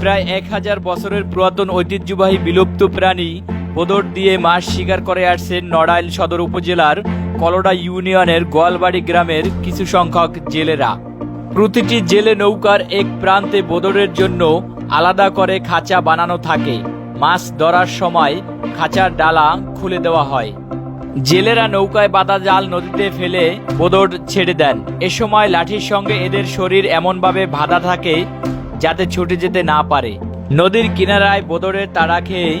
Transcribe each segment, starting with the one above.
প্রায় এক হাজার বছরের পুরাতন ঐতিহ্যবাহী বিলুপ্ত প্রাণী বদর দিয়ে মাছ শিকার করে আসছেন নড়াইল সদর উপজেলার কলডা ইউনিয়নের গোয়ালবাড়ি গ্রামের কিছু সংখ্যক জেলেরা। প্রতিটি জেলে নৌকার এক প্রান্তে বদরের জন্য আলাদা করে খাঁচা বানানো থাকে। মাছ ধরার সময় খাঁচার ডালা খুলে দেওয়া হয়। জেলেরা নৌকায় বাঁধা জাল নদীতে ফেলে বোদর ছেড়ে দেন। এ সময় লাঠির সঙ্গে এদের শরীর এমনভাবে বাঁধা থাকে যাতে ছুটে যেতে না পারে। নদীর কিনারায় বোদরের তাড়া খেয়ে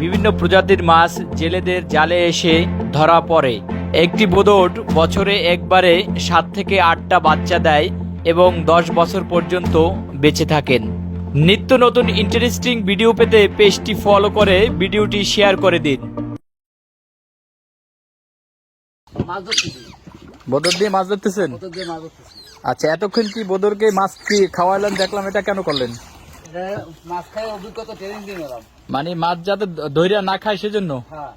বিভিন্ন প্রজাতির মাছ জেলেদের জালে এসে ধরা পড়ে। একটি বোদর বছরে একবারে সাত থেকে আটটা বাচ্চা দেয় এবং দশ বছর পর্যন্ত বেঁচে থাকেন। নিত্য নতুন ইন্টারেস্টিং ভিডিও পেতে পেজটি ফলো করে ভিডিওটি শেয়ার করে দিন। বদর দিয়ে মাছ ধরতেছেন? আচ্ছা এতক্ষণ কি বদরকে মাছ কি খাওয়াইলেন দেখলাম এটা কেন করলেন? মাছ খাই অভিজ্ঞতা ট্রেনিং দিয়ে নিলাম। মানে মাছ যাতে ধৈর্য না খায় সেজন্য? হ্যাঁ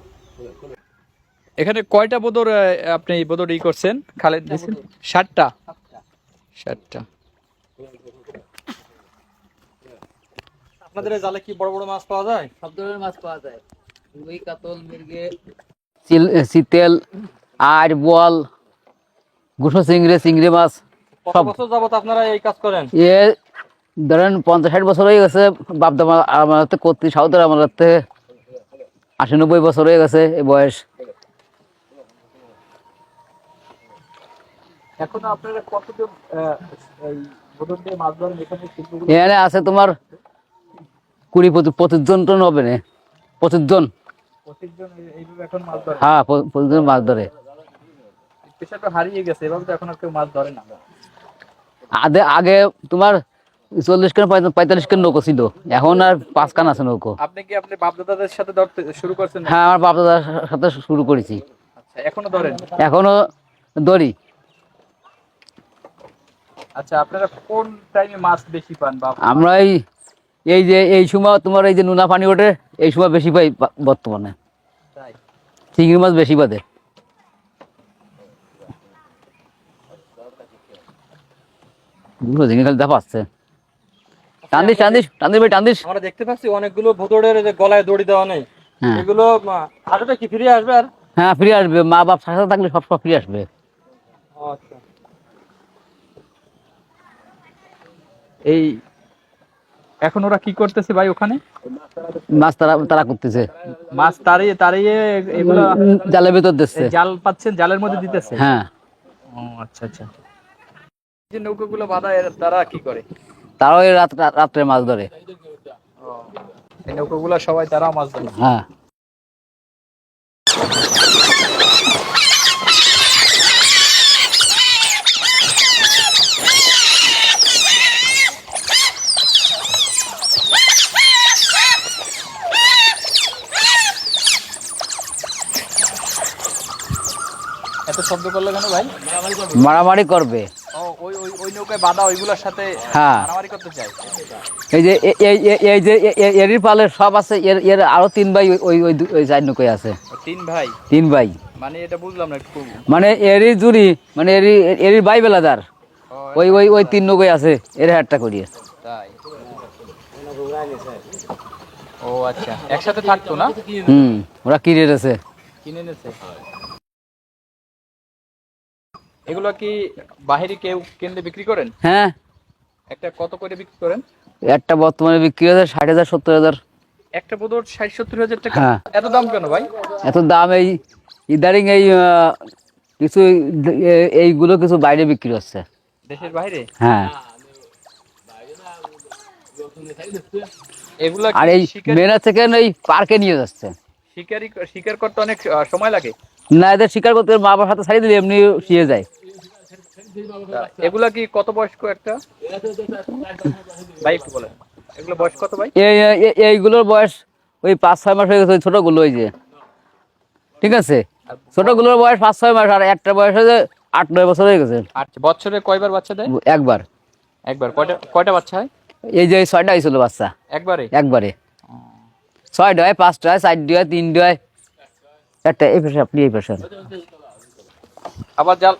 এখানে কয়টা বদর আপনি বদর ই করছেন? খালেদ দিয়েছেন ষাটটা ষাটটা আপনাদের জালে কি বড় বড় মাছ পাওয়া যায়? সব ধরনের মাছ পাওয়া যায়। রুই কাতল মির্গে। শীতেল আর বল গুঠো চিংড়ে চিংড়ি মাছ। সব। বছর যাবত আপনারা এই কাজ করেন? এ ধরেন পঞ্চাশ ষাট বছর হয়ে গেছে বাপদামা আমার হাতে কর্তৃ সাউদের আমার হাতে আশি নব্বই বছর হয়ে গেছে এই বয়স। এখন আপনারা কতজন এখানে আছে তোমার কুড়ি পঁচিশ পঁচিশ জন টন হবে না। পঁচিশ জন। হ্যাঁ পঁচিশ জন মাছ ধরে। পেশাটা হারিয়ে গেছে এভাবে তো এখন আর কেউ মাছ ধরে না। আগে আগে তোমার চল্লিশ কেন পঁয়তাল্লিশ কেন নৌকো ছিল? এখন আর পাঁচ কান আছে নৌকো। আপনি কি আপনি বাপদাদাদের সাথে ধরতে শুরু করছেন হ্যাঁ আমার বাপ দাদার সাথে শুরু করেছি। আচ্ছা এখনও ধরেন? এখনও দড়ি আচ্ছা আপনারা কোন টাইমে মাছ বেশি পান বা আমরা এই এই যে এই সময় তোমার এই যে নোনা পানি ওঠে এই সময় বেশি পাই বর্তমানে। চিংড়ি মাছ বেশি বাদে। দুটো ঝিঙে খালি দেখা পাচ্ছে টান্দিস টান্দিস টান্দিস ভাই টান্দিস। আমরা দেখতে পাচ্ছি অনেকগুলো ভোতরের যে গলায় দড়ি দেওয়া নেই। হ্যাঁ। এগুলো আসবে কি ফিরে আসবে আর? হ্যাঁ ফিরে আসবে। মা বাপ সাথে থাকলে সব সব ফিরে আসবে। আচ্ছা। এই এখন ওরা কি করতেছে ভাই ওখানে? মাছ তারা তারা করতেছে। মাছ তাড়িয়ে তাড়িয়ে এগুলো জালের ভেতর দিচ্ছে। জাল পাচ্ছেন জালের মধ্যে দিতেছে? হ্যাঁ। ও আচ্ছা আচ্ছা। যে নৌকাগুলো বাঁধা এর তারা কি করে? তারাও এই রাত রাত- রাত্রে মাছ ধরে। এই নৌকাগুলো সবাই তারা মাছ ধরে। হ্যাঁ। এত শব্দ করল কেন ভাই? মারামারি করবে। ও ওই ওই ওই নৌকায় বাঁধা ওইগুলোর সাথে হ্যাঁ। করতে চাই। এই যে এই যে সব আছে এর এর আরও তিন ভাই ওই- ওই ওই চার নৌকায় আছে। তিন ভাই? তিন ভাই। মানে এটা বুঝলাম না মানে এরই জুড়ি মানে এরই এরই ভাই বেলাদার। ওই ওই ওই তিন নৌকায় আছে এর হাটটা করিয়ে। তাই। ও আচ্ছা। একসাথে থাকতো না? হুম ওরা কিনে রেছে কিনে এনেছে? এগুলো কি বাহিরে কেউ কেন্দ্রে বিক্রি করেন? হ্যাঁ। একটা কত করে বিক্রি করেন? একটা বর্তমানে বিক্রি হচ্ছে ষাট হাজার সত্তর হাজার। একটা বোধর ষাট সত্তর হাজার টাকা। হ্যাঁ। এত দাম কেন ভাই? এত দাম এই ইদারিং এই কিছু এইগুলো কিছু বাইরে বিক্রি হচ্ছে। দেশের বাইরে? হ্যাঁ। এগুলা আর এই মেনা থেকে এই পার্কে নিয়ে যাচ্ছে। শিকারি শিকার করতে অনেক সময় লাগে। না এদের শিকার করতে মা বাবার সাথে ছাড়িয়ে দিলে এমনি শিয়ে যায়। এগুলা কি কত বয়স্ক একটা? ভাই একটু বলেন। এগুলো বয়স কত ভাই? এই এই- এইগুলোর বয়স ওই পাঁচ ছয় মাস হয়ে গেছে ওই ছোটগুলো ওই যে। ঠিক আছে? ছোটগুলোর বয়স পাঁচ ছয় মাস আর একটা বয়স হয়েছে আট নয় বছর হয়ে গেছে। বছরে কয়বার বাচ্চা দেয়? একবার। একবার। কয়টা কয়টা বাচ্চা হয়? এই যে এই ছয়টা হয়েছিল বাচ্চা। একবারে? একবারে। ছয়টা হয় পাঁচটা হয় চারটি হয় তিনটি হয়। একটা এই পেশা আপনি এই পেশা। আবার জাল